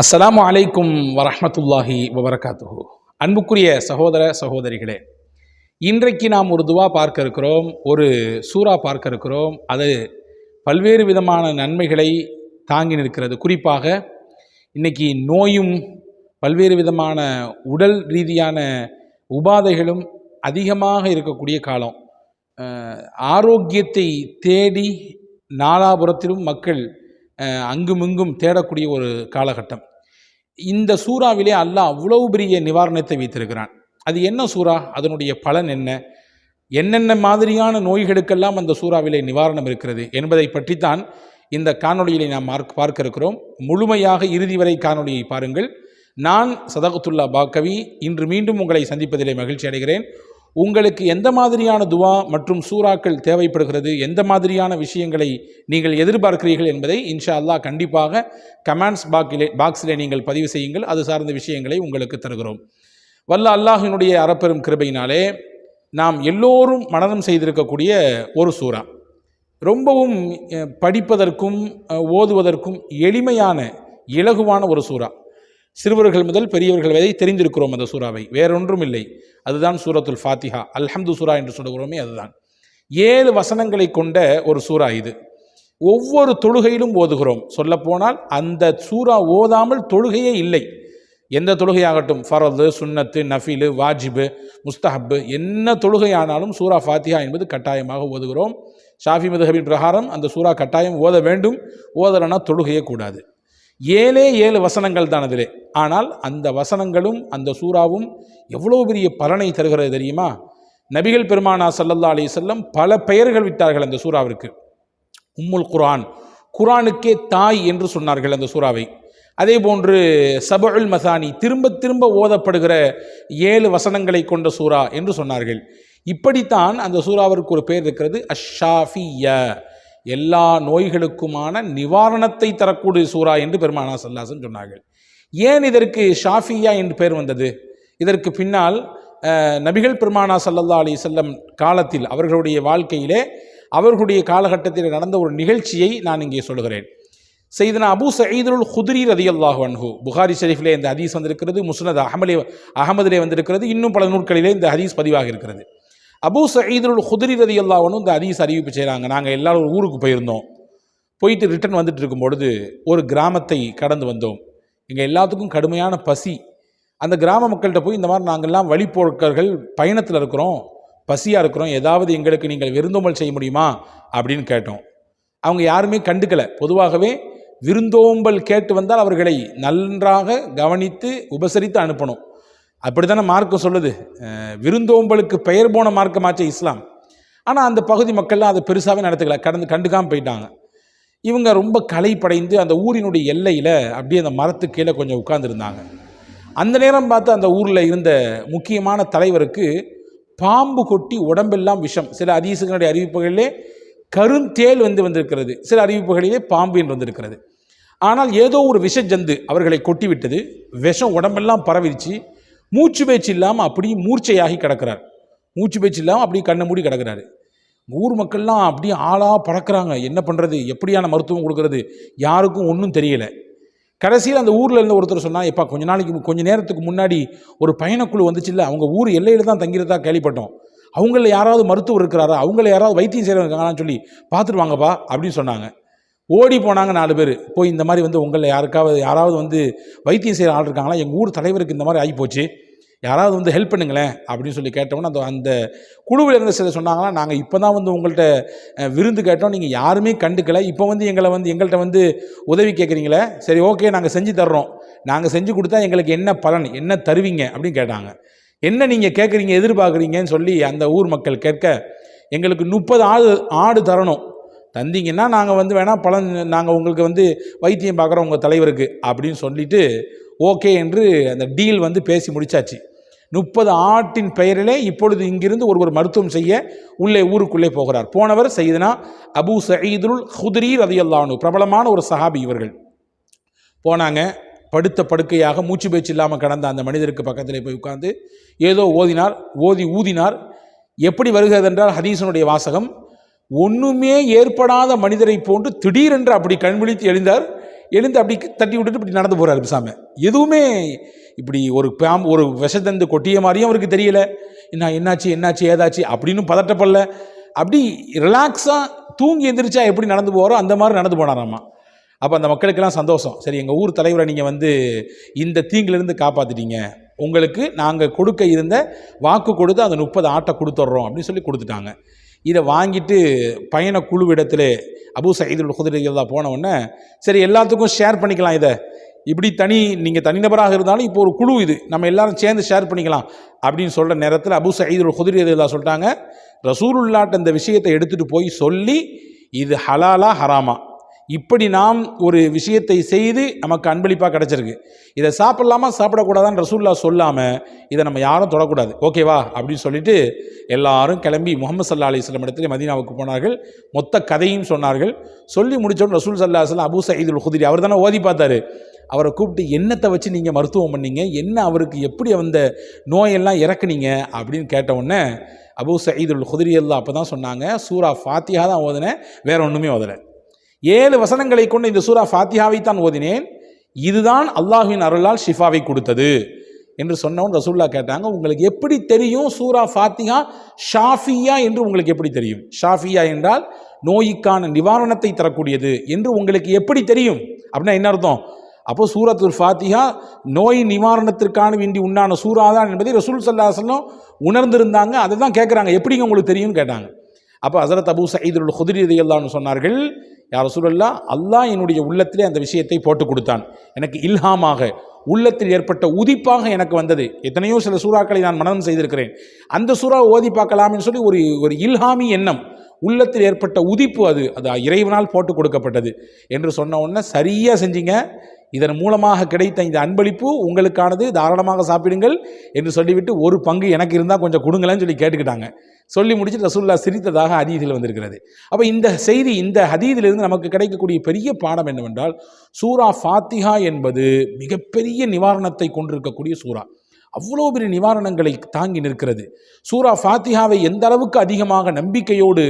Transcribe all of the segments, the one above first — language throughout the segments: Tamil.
அஸ்ஸலாமு அலைக்கும் வரஹ்மத்துல்லாஹி வபரகாத்துஹு. அன்புக்குரிய சகோதர சகோதரிகளே இன்றைக்கு நாம் ஒரு துவா பார்க்க இருக்கிறோம் ஒரு சூறா பார்க்க இருக்கிறோம். அது பல்வேறு விதமான நன்மைகளை தாங்கி நிற்கிறது. குறிப்பாக இன்னைக்கு நோயும் பல்வேறு விதமான உடல் ரீதியான உபாதைகளும் அதிகமாக இருக்கக்கூடிய காலம். ஆரோக்கியத்தை தேடி நாலாபுரத்திலும் மக்கள் அங்குமிங்கும் தேடக்கூடிய ஒரு காலகட்டம். இந்த சூறாவிலே அல்லாஹ் அவ்வளவு பெரிய நிவாரணத்தை வைத்திருக்கிறான். அது என்ன சூறா? அதனுடைய பலன் என்ன? என்னென்ன மாதிரியான நோய்களுக்கெல்லாம் அந்த சூறாவிலே நிவாரணம் இருக்கிறது என்பதை பற்றித்தான் இந்த காணொளியிலே நாம் மார்க் பார்க்க இருக்கிறோம். முழுமையாக இறுதி வரை காணொலியை பாருங்கள். நான் சதகத்துல்லா பாக்கவி இன்று மீண்டும் உங்களை சந்திப்பதிலே மகிழ்ச்சி அடைகிறேன். உங்களுக்கு எந்த மாதிரியான துவா மற்றும் சூறாக்கள் தேவைப்படுகிறது? எந்த மாதிரியான விஷயங்களை நீங்கள் எதிர்பார்க்கிறீர்கள் என்பதை இன்ஷா அல்லாஹ் கண்டிப்பாக கமெண்ட்ஸ் பாக்கிலே பாக்ஸிலே நீங்கள் பதிவு செய்யுங்கள். அது சார்ந்த விஷயங்களை உங்களுக்கு தருகிறோம். வல்ல அல்லாஹினுடைய அறப்பெரும் கிருபையினாலே நாம் எல்லோரும் மனதம் செய்திருக்கக்கூடிய ஒரு சூறா. ரொம்பவும் படிப்பதற்கும் ஓதுவதற்கும் எளிமையான இலகுவான ஒரு சூறா. சிறுவர்கள் முதல் பெரியவர்கள் வரை தெரிந்திருக்கிறோம் அந்த சூறாவை. வேறொன்றும் இல்லை அதுதான் சூரத்துல் ஃபாத்திஹா. அல்ஹம்து சூரா என்று சொல்லுகிறோமே அதுதான். ஏழு வசனங்களை கொண்ட ஒரு சூறா இது. ஒவ்வொரு தொழுகையிலும் ஓதுகிறோம். சொல்லப்போனால் அந்த சூறா ஓதாமல் தொழுகையே இல்லை. எந்த தொழுகையாகட்டும்? ஃபரது சுன்னத்து நஃபிலு வாஜிபு முஸ்தஹப்பு. என்ன தொழுகையானாலும் சூரா ஃபாத்திஹா என்பது கட்டாயமாக ஓதுகிறோம். ஷாஃபி மதுஹபின் பிரகாரம் அந்த சூரா கட்டாயம் ஓத வேண்டும். ஓதலைன்னா தொழுகையே கூடாது. ஏழே ஏழு வசனங்கள் தான் அதிலே. ஆனால் அந்த வசனங்களும் அந்த சூறாவும் எவ்வளோ பெரிய பலனை தருகிறது தெரியுமா? நபிகள் பெருமானா சல்லல்லா அலி செல்லம் பல பெயர்கள் விட்டார்கள் அந்த சூறாவிற்கு. உம்முல் குரான் குரானுக்கே தாய் என்று சொன்னார்கள் அந்த சூறாவை. அதே போன்று சபுல் மசானி திரும்ப திரும்ப ஓதப்படுகிற ஏழு வசனங்களை கொண்ட சூறா என்று சொன்னார்கள். இப்படித்தான் அந்த சூறாவிற்கு ஒரு பெயர் இருக்கிறது அஷாஃபியா எல்லா நோய்களுக்குமான நிவாரணத்தை தரக்கூடிய சூரா என்று பெருமானா சல்லாசன் சொன்னார்கள். ஏன் இதற்கு ஷாஃபியா என்று பெயர் வந்தது? இதற்கு பின்னால் நபிகள் பெருமானா சல்லல்லா அலி செல்லம் காலத்தில் அவர்களுடைய வாழ்க்கையிலே அவர்களுடைய காலகட்டத்தில் நடந்த ஒரு நிகழ்ச்சியை நான் இங்கே சொல்கிறேன் செய்தனா அபு சயீதுல் குதிரி ரதியல்லாஹு அன்ஹு புகாரி ஷெரீஃபிலே இந்த ஹதீஸ் வந்திருக்கிறது முஸ்னத் அஹமலே அகமதிலே வந்திருக்கிறது இன்னும் பல நூட்களிலே இந்த ஹதீஸ் பதிவாக இருக்கிறது. அபு சயீதுல் குதிரி ரதி அல்லாவனும் இந்த அதிகம் அறிவிப்பு செய்கிறாங்க நாங்கள் எல்லாரும் ஒரு ஊருக்கு போயிருந்தோம். போயிட்டு ரிட்டர்ன் வந்துட்டு இருக்கும் பொழுது ஒரு கிராமத்தை கடந்து வந்தோம். எங்கள் எல்லாத்துக்கும் கடுமையான பசி. அந்த கிராம மக்கள்கிட்ட போய் இந்த மாதிரி நாங்கள்லாம் வழிப்போக்கர்கள் பயணத்தில் இருக்கிறோம். பசியாக இருக்கிறோம். ஏதாவது எங்களுக்கு நீங்கள் விருந்தோம்பல் செய்ய முடியுமா? அப்படின்னு கேட்டோம். அவங்க யாருமே கண்டுக்கலை. பொதுவாகவே விருந்தோம்பல் கேட்டு வந்தால் அவர்களை நன்றாக கவனித்து உபசரித்து அனுப்பணும். அப்படித்தானே மார்க்கம் சொல்லுது? விருந்தோம்பலுக்கு பெயர் போன மார்க்கமாச்சே இஸ்லாம். ஆனால் அந்த பகுதி மக்கள்லாம் அதை பெருசாகவே நடத்துக்கல. கடந்து கண்டுக்காமல் போயிட்டாங்க. இவங்க ரொம்ப களைப்படைந்து அந்த ஊரினுடைய எல்லையில் அப்படியே அந்த மரத்துக்கு கீழே கொஞ்சம் உட்கார்ந்துருந்தாங்க. அந்த நேரம் பார்த்து அந்த ஊரில் இருந்த முக்கியமான தலைவருக்கு பாம்பு கொட்டி உடம்பெல்லாம் விஷம். சில அதிசங்களுடைய அறிவிப்புகளிலே கருந்தேல் வந்து வந்திருக்கிறது. சில அறிவிப்புகளிலே பாம்பு என்று வந்திருக்கிறது. ஆனால் ஏதோ ஒரு விஷஜந்து அவர்களை கொட்டிவிட்டது. விஷம் உடம்பெல்லாம் பரவிடுச்சு மூச்சு பேச்சு இல்லாமல் அப்படியே மூர்ச்சையாகி கிடக்கிறார். மூச்சு பேச்சு இல்லாமல் அப்படியே கண்ணை மூடி கிடக்கிறாரு. ஊர் மக்கள்லாம் அப்படியே ஆளாக பறக்கிறாங்க. என்ன பண்ணுறது எப்படியான மருத்துவம் கொடுக்கறது? யாருக்கும் ஒன்றும் தெரியலை. கடைசியில் அந்த ஊரில் இருந்த ஒருத்தர் சொன்னால் எப்பா கொஞ்ச நாளைக்கு கொஞ்சம் நேரத்துக்கு முன்னாடி ஒரு பயணக்குழு வந்துச்சுல்ல அவங்க ஊர் எல்லையில் தான் தங்கிறதா கேள்விப்பட்டோம். அவங்கள யாராவது மருத்துவர் இருக்கிறாரா? அவங்கள யாராவது வைத்தியம் செய்கிறவங்க இருக்காங்களான்னு சொல்லி பார்த்துட்டு வாங்கப்பா அப்படின்னு சொன்னாங்க. ஓடி போனாங்க நாலு பேர். போய் இந்த மாதிரி வந்து உங்களில் யாருக்காவது யாராவது வந்து வைத்தியம் செய்கிற ஆள் இருக்காங்களா எங்கள் ஊர் தலைவருக்கு இந்த மாதிரி ஆகிப்போச்சு யாராவது வந்து ஹெல்ப் பண்ணுங்களேன் அப்படின்னு சொல்லி கேட்டோம்னா அந்த அந்த குழுவில் இருந்த சிலர் சொன்னாங்கன்னா நாங்கள் இப்போ தான் வந்து உங்கள்கிட்ட விருந்து கேட்டோம் நீங்கள் யாருமே கண்டுக்கல. இப்போ வந்து எங்களை வந்து எங்கள்கிட்ட வந்து உதவி கேட்குறீங்களே சரி ஓகே நாங்கள் செஞ்சு தர்றோம். நாங்கள் செஞ்சு கொடுத்தா எங்களுக்கு என்ன பலன் என்ன தருவீங்க? அப்படின்னு கேட்டாங்க. என்ன நீங்கள் கேட்குறீங்க எதிர்பார்க்குறீங்கன்னு சொல்லி அந்த ஊர் மக்கள் கேட்க எங்களுக்கு முப்பது ஆடு ஆடு தரணும். தந்தீங்கன்னா நாங்கள் வந்து வேணால் பலன் நாங்கள் உங்களுக்கு வந்து வைத்தியம் பார்க்குறோம் உங்கள் தலைவருக்கு அப்படின்னு சொல்லிட்டு ஓகே என்று அந்த டீல் வந்து பேசி முடிச்சாச்சு. முப்பது ஆட்டின் பெயரிலே இப்பொழுது இங்கிருந்து ஒருவர் மருத்துவம் செய்ய உள்ளே ஊருக்குள்ளே போகிறார். போனவர் செய்தனா அபு சயீதுல் ஹுதிரி ரதியல்லானு பிரபலமான ஒரு சஹாபி இவர்கள். போனாங்க படுத்த படுக்கையாக மூச்சு பேச்சு இல்லாமல் கடந்த அந்த மனிதருக்கு பக்கத்தில் போய் உட்கார்ந்து ஏதோ ஓதினார் ஓதி ஊதினார். எப்படி வருகிறது என்றால் ஹதீஸனுடைய வாசகம் ஒன்றுமே ஏற்படாத மனிதரை போன்று திடீரென்று அப்படி கண்விழித்து எழுந்தார். எழுந்து அப்படி தட்டி விட்டுட்டு இப்படி நடந்து போகிறார் பேசாம. எதுவுமே இப்படி ஒரு பாம்பு ஒரு விஷத்தந்து கொட்டிய மாதிரியும் அவருக்கு தெரியல. என்ன என்னாச்சு என்னாச்சு ஏதாச்சு அப்படின்னு பதட்டப்படல. அப்படி ரிலாக்ஸாக தூங்கி எந்திரிச்சா எப்படி நடந்து போகிறோ அந்த மாதிரி நடந்து போனாராம்மா அப்போ அந்த மக்களுக்கெல்லாம் சந்தோஷம். சரி எங்கள் ஊர் தலைவரை நீங்கள் வந்து இந்த தீங்கிலிருந்து காப்பாற்றிட்டீங்க உங்களுக்கு நாங்கள் கொடுக்க இருந்த வாக்கு கொடுத்து அந்த முப்பது ஆட்டை கொடுத்துட்றோம் அப்படின்னு சொல்லி கொடுத்துட்டாங்க. இதை வாங்கிட்டு பயண குழுவிடத்தில் அபு சயீதுல் குதிரைகளா போன உடனே சரி எல்லாத்துக்கும் ஷேர் பண்ணிக்கலாம் இதை. இப்படி தனி நீங்கள் தனிநபராக இருந்தாலும் இப்போ ஒரு குழு இது. நம்ம எல்லாரும் சேர்ந்து ஷேர் பண்ணிக்கலாம் அப்படின்னு சொல்கிற நேரத்தில் அபு சயீதுல் குதிரைகளா சொல்லிட்டாங்க. ரசூலுல்லாட்ட இந்த விஷயத்தை எடுத்துகிட்டு போய் சொல்லி இது ஹலாலா ஹராமா. இப்படி நாம் ஒரு விஷயத்தை செய்து நமக்கு அன்பளிப்பாக கிடச்சிருக்கு. இதை சாப்பிட்லாமா சாப்பிடக்கூடாதான்னு ரசூல்லா சொல்லாமல் இதை நம்ம யாரும் தொடக்கூடாது. ஓகேவா அப்படின்னு சொல்லிட்டு எல்லாரும் கிளம்பி முகமது சல்லா அலிஸ்லாம் இடத்துல மதீனாவுக்கு போனார்கள். மொத்த கதையும் சொன்னார்கள். சொல்லி முடித்தோன்னு ரசூல் சல்லா அஸ்லாம் அபு சயீதுல் குதிரி அவர் தானே ஓதி பார்த்தாரு. அவரை கூப்பிட்டு என்னத்தை வச்சு நீங்கள் மருத்துவம் பண்ணீங்க? என்ன அவருக்கு எப்படி அந்த நோயெல்லாம் இறக்குனீங்க? அப்படின்னு கேட்ட உடனே அபு சயீதுல் குதிரி எல்லாம் அப்போ தான் சொன்னாங்க. சூரா ஃபாத்தியா தான் ஓதினேன். வேற ஒன்றுமே ஓதலை. ஏழு வசனங்களை கொண்டு இந்த சூரா ஃபாத்தியாவை தான் ஓதினேன். இதுதான் அல்லாஹின் அருளால் ஷிஃபாவை கொடுத்தது என்று சொன்னவன் ரசூல்லா கேட்டாங்க உங்களுக்கு எப்படி தெரியும் சூரா ஃபாத்தியா ஷாஃபியா என்று உங்களுக்கு எப்படி தெரியும்? ஷாஃபியா என்றால் நோய்க்கான நிவாரணத்தை தரக்கூடியது என்று உங்களுக்கு எப்படி தெரியும்? அப்படின்னா என்ன அர்த்தம்? அப்போ சூரத்துல் ஃபாத்தியா நோய் நிவாரணத்திற்கான வேண்டி உண்டான சூறா தான் என்பதை ரசூல் சல்லாஹலம் உணர்ந்திருந்தாங்க அதை தான் கேட்குறாங்க. எப்படிங்க உங்களுக்கு தெரியும்னு கேட்டாங்க. அப்போ ஹசரத் அபு சயீதுல் குதிரி ரதியல்லான்னு சொன்னார்கள் யார் சூழல்லா அல்லாஹ் என்னுடைய உள்ளத்திலே அந்த விஷயத்தை போட்டு கொடுத்தான். எனக்கு இல்ஹாமாக உள்ளத்தில் ஏற்பட்ட உதிப்பாக எனக்கு வந்தது. எத்தனையோ சில சூறாக்களை நான் மனனம் செய்திருக்கிறேன். அந்த சூறா ஓதி பார்க்கலாம்னு சொல்லி ஒரு ஒரு இல்ஹாமி எண்ணம். உள்ளத்தில் ஏற்பட்ட உதிப்பு அது. அது இறைவனால் போட்டு கொடுக்கப்பட்டது. என்று சொன்ன உடனே சரியாக செஞ்சீங்க. இதன் மூலமாக கிடைத்த இந்த அன்பளிப்பு உங்களுக்கானது தாராளமாக சாப்பிடுங்கள் என்று சொல்லிவிட்டு ஒரு பங்கு எனக்கு இருந்தால் கொஞ்சம் கொடுங்களேன்னு சொல்லி கேட்டுக்கிட்டாங்க. சொல்லி முடிச்சு ரசூல்லா சிரித்ததாக அதீதியில் வந்திருக்கிறது. அப்போ இந்த செய்தி இந்த ஹதீதிலிருந்து நமக்கு கிடைக்கக்கூடிய பெரிய பாடம் என்னவென்றால் சூரா ஃபாத்திஹா என்பது மிகப்பெரிய நிவாரணத்தை கொண்டிருக்கக்கூடிய சூறா அவ்வளோ பெரிய நிவாரணங்களை தாங்கி நிற்கிறது. சூரா ஃபாத்திஹாவை எந்த அளவுக்கு அதிகமாக நம்பிக்கையோடு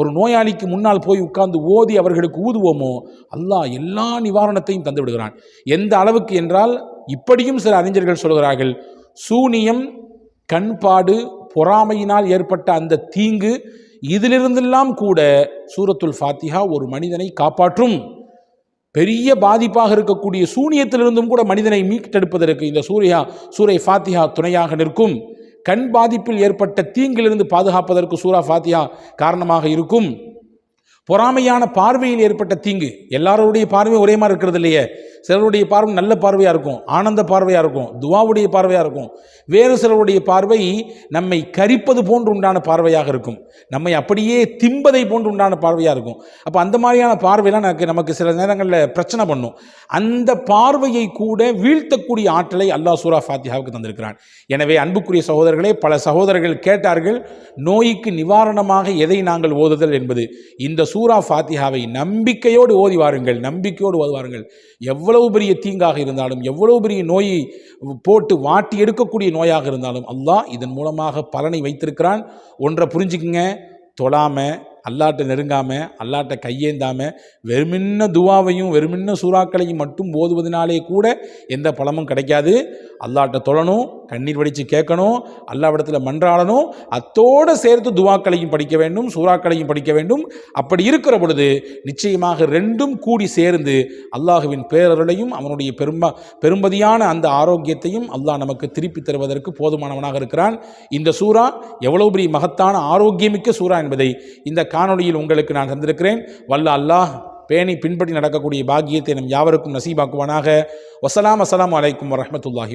ஒரு நோயாளிக்கு முன்னால் போய் உட்கார்ந்து ஓதி அவர்களுக்கு ஊதுவோமோ அல்லாஹ் எல்லா நிவாரணத்தையும் தந்து விடுகிறான். எந்த அளவுக்கு என்றால் இப்படியும் சில அறிஞர்கள் சொல்கிறார்கள் சூனியம் கண்பாடு பொறாமையினால் ஏற்பட்ட அந்த தீங்கு இதிலிருந்தெல்லாம் கூட சூரத்துல் ஃபாத்திஹா ஒரு மனிதனை காப்பாற்றும். பெரிய பாதிப்பாக இருக்கக்கூடிய சூனியத்திலிருந்தும் கூட மனிதனை மீட்டெடுப்பதற்கு இந்த சூர்யா சூரை ஃபாத்தியா துணையாக நிற்கும். கண் பாதிப்பில் ஏற்பட்ட தீங்கிலிருந்து பாதுகாப்பதற்கு சூரா ஃபாத்தியா காரணமாக இருக்கும். பொறாமையான பார்வையில் ஏற்பட்ட தீங்கு. எல்லாருடைய பார்வையும் ஒரே மாதிரி இருக்கிறது இல்லையே. சிலருடைய பார்வை நல்ல பார்வையாக இருக்கும் ஆனந்த பார்வையாக இருக்கும் துவாவுடைய பார்வையாக இருக்கும். வேறு சிலருடைய பார்வை நம்மை கரிப்பது போன்று உண்டான பார்வையாக இருக்கும். நம்மை அப்படியே திம்பதை போன்று உண்டான பார்வையாக இருக்கும். அப்போ அந்த மாதிரியான பார்வையெல்லாம் நமக்கு நமக்கு சில நேரங்களில் பிரச்சனை பண்ணும். அந்த பார்வையை கூட வீழ்த்தக்கூடிய ஆற்றலை அல்லாஹ் சூரா ஃபாத்தியாவுக்கு தந்திருக்கிறான். எனவே அன்புக்குரிய சகோதரர்களே பல சகோதரர்கள் கேட்டார்கள் நோய்க்கு நிவாரணமாக எதை நாங்கள் ஓதுதல் என்பது. இந்த சூரா ஃபாத்திஹாவை நம்பிக்கையோடு ஓதி வாருங்கள் நம்பிக்கையோடு ஓதுவாருங்கள் எவ்வளவு பெரிய தீங்காக இருந்தாலும் எவ்வளவு பெரிய நோயை போட்டு வாட்டி எடுக்கக்கூடிய நோயாக இருந்தாலும் அல்லாஹ் இதன் மூலமாக பலனை வைத்திருக்கிறான். ஒன்றை புரிஞ்சுக்குங்க தொழாமல் அல்லாட்ட நெருங்காமல் அல்லாட்ட கையேந்தாமல் வெறுமின்ன துவாவையும் வெறுமின்ன சூறாக்களையும் மட்டும் ஓதுவதனாலே கூட எந்த பலமும் கிடைக்காது. அல்லாட்ட தொழணும் கண்ணீர் வடித்து கேட்கணும் அல்லாவிடத்தில் மன்றாடணும் அத்தோடு சேர்த்து துவாக்களையும் படிக்க வேண்டும் சூறாக்களையும் படிக்க வேண்டும். அப்படி இருக்கிற பொழுது நிச்சயமாக ரெண்டும் கூடி சேர்ந்து அல்லாஹுவின் பேரருளையும் அவனுடைய பெரும்ப பெரும்பதியான அந்த ஆரோக்கியத்தையும் அல்லாஹ் நமக்கு திருப்பி தருவதற்கு போதுமானவனாக இருக்கிறான். இந்த சூறா எவ்வளவு பெரிய மகத்தான ஆரோக்கியமிக்க சூறா என்பதை இந்த காணொளியில் உங்களுக்கு நான் தந்திருக்கிறேன். வல்ல அல்லாஹ் பேணி பின்பற்றி நடக்கக்கூடிய பாக்கியத்தை நம் யாவருக்கும் நசீபாக்குவானாக. வசலாம் அஸ்லாம் அலைக்கும் வரமத்துல்லாஹி